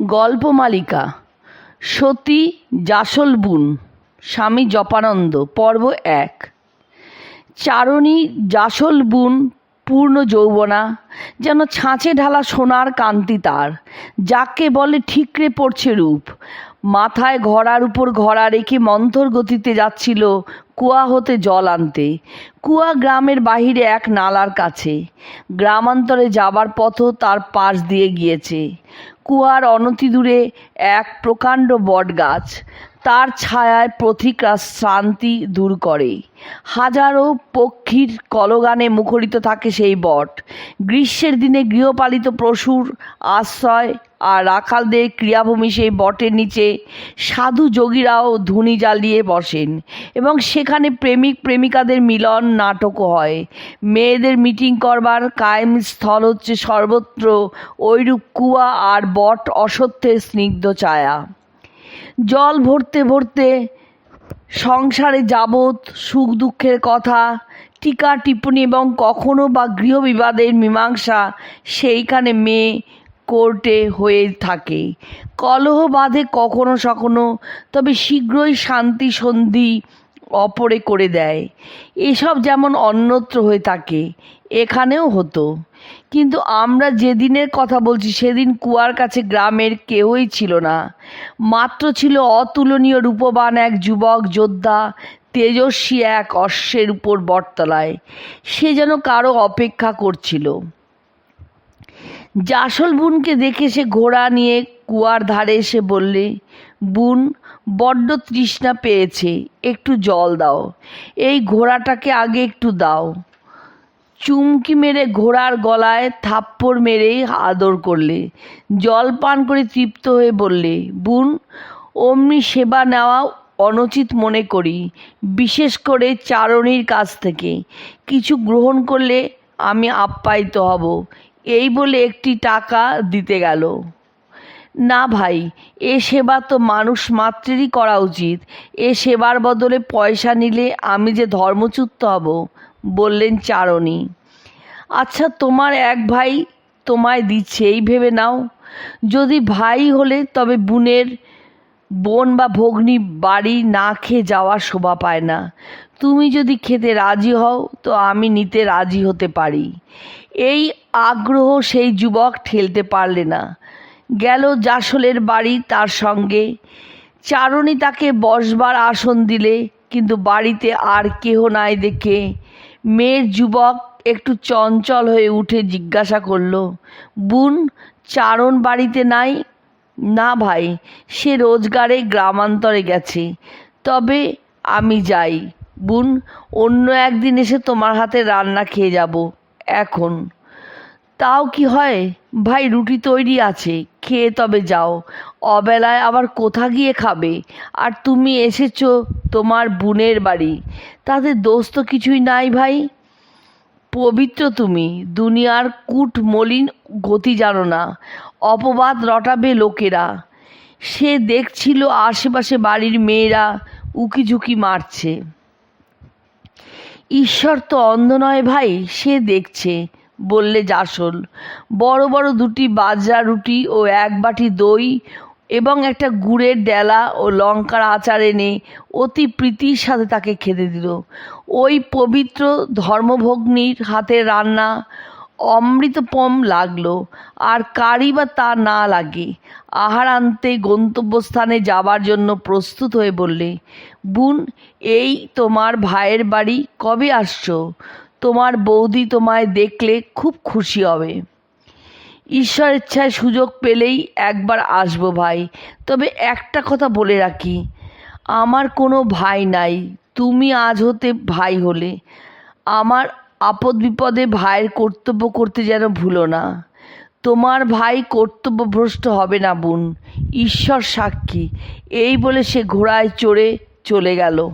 গল্পমালিকা সতী জাসল বুন, স্বামী জপানন্দ, পর্ব এক। চারণী জাসল বুন, পূর্ণ যৌবনা, যেন ছাঁচে ঢালা সোনার কান্তি তার, যাকে বলে ঠিকরে পড়ছে রূপ। মাথায় ঘোড়ার উপর ঘোড়া রেখে মন্থর গতিতে যাচ্ছিল কুয়া হতে জল আনতে। কুয়া গ্রামের বাহিরে এক নালার কাছে। গ্রামান্তরে যাবার পথও তার পাশ দিয়ে গিয়েছে। কুয়ার অনতি দূরে এক প্রকাণ্ড বটগাছ। তার ছায়ায় প্রথিকরা শ্রান্তি দূর করে। হাজারো পক্ষীর কলগানে মুখরিত থাকে সেই বট। গ্রীষ্মের দিনে গৃহপালিত পশুর আশ্রয় আর রাখালদের ক্রিয়াভূমি সেই বটের নিচে। সাধু যোগীরাও ধুনি জ্বালিয়ে বসেন এবং সেখানে প্রেমিক প্রেমিকাদের মিলন নাটকও হয়। মেয়েদের মিটিং করবার কায়েম স্থল হচ্ছে সর্বত্র ওইরূপ কুয়া আর বট অসত্যের স্নিগ্ধ ছায়া। জল ভরতে ভরতে সংসারে যাবত সুখ দুঃখের কথা, টিকা টিপ্পনি এবং কখনো বা গৃহবিবাদের মীমাংসা সেইখানে মেয়ে কোর্টে হয়ে থাকে। কলহ বাঁধে কখনো সখনো, তবে শীঘ্রই শান্তি সন্ধি অপরে করে দেয়। এসব যেমন অন্যত্র হয়ে থাকে, এখানেও হতো। কিন্তু আমরা যেদিনের কথা বলছি, সেদিন কুয়ার কাছে গ্রামের কেউই ছিল না। মাত্র ছিল অতুলনীয় রূপবান এক যুবক, যোদ্ধা, তেজস্বী এক অশ্বের উপর বটতলায়। সে যেন কারও অপেক্ষা করছিল। জাসল বুনকে দেখে সে ঘোড়া নিয়ে কুয়ার ধারে এসে বললে, বুন, বড্ড তৃষ্ণা পেয়েছে, একটু জল দাও। এই ঘোড়াটাকে আগে একটু দাও। চুমকি মেরে ঘোড়ার গলায় থাপ্পড় মেরে আদর করলে। জল পান করে তৃপ্ত হয়ে বললে, বুন, অমনি সেবা নেওয়া অনুচিত মনে করি, বিশেষ করে চারণীর কাছ থেকে। কিছু গ্রহণ করলে আমি আপ্যায়িত হব। এই বলে একটি টাকা দিতে গেল। না ভাই, এ সেবা তো মানুষ মাত্রেরই করা উচিত। এ সেবার বদলে পয়সা নিলে আমি যে ধর্মচ্যুত হব, বললেন চারণী। আচ্ছা তোমার এক ভাই তোমায় দিচ্ছে, এই ভেবে নাও। যদি ভাই হলে তবে বোনের বোন বা ভগ্নী বাড়ি না খেয়ে যাওয়ার শোভা পায় না। তুমি যদি খেতে রাজি হও, তো আমি নিতে রাজি হতে পারি। এই আগ্রহ সেই যুবক ঠেলতে পারলে না। গেল জাসলের বাড়ি তার সঙ্গে। চারণী তাকে বসবার আসন দিলে, কিন্তু বাড়িতে আর কেহ নাই দেখে। মেয়ের যুবক একটু চঞ্চল হয়ে উঠে জিজ্ঞাসা করল, বুন, চারণ বাড়িতে নাই? না ভাই, সে রোজগারে গ্রামান্তরে গেছে। তবে আমি যাই। বুন, অন্য একদিন এসে তোমার হাতে রান্না খেয়ে যাব। এখন। তাও কি হয়? ভাই, রুটি তৈরি আছে, খেয়ে তবে যাও। অবেলায় আবার কোথা গিয়ে খাবে? আর তুমি এসেছ তোমার বোনের বাড়ি। তাতে দোষ তো কিছুই নাই ভাই। পবিত্র তুমি, দুনিয়ার কূট মলিন গতি জানো না। অপবাদ রটাবে লোকেরা। সে দেখছিল আশেপাশে বাড়ির মেয়েরা উকিঝুঁকি মারছে। ঈশ্বর তো অন্ধ নয় ভাই, সে দেখছে। বললে জাসল বড় বড় দুটি বাজরা রুটি ও এক বাটি দই এবং একটা গুড়ের ডেলা ও লঙ্কার আচার এনে অতি প্রীতির সাথে তাকে খেতে দিল। ওই পবিত্র ধর্মভগ্নির হাতের রান্না অমৃতপম লাগল। আর কারি বা তা না লাগে, আহার আনতে গন্তব্যস্থানে যাবার জন্য প্রস্তুত হয়ে বললে, বুন, এই তোমার ভাইয়ের বাড়ি কবে আসছো? তোমার বৌদি তোমায় দেখলে খুব খুশি হবে। ঈশ্বর ইচ্ছায় সুযোগ পেলেই একবার আসব ভাই। তবে একটা কথা বলে রাখি, আমার কোনো ভাই নাই, তুমি আজ হতে ভাই হলে। আমার আপদ বিপদে ভাইয়ের কর্তব্য করতে যেন ভুলো না। তোমার ভাই কর্তব্যভ্রষ্ট হবে না বোন, ঈশ্বর সাক্ষী। এই বলে সে ঘোড়ায় চড়ে চলে গেল।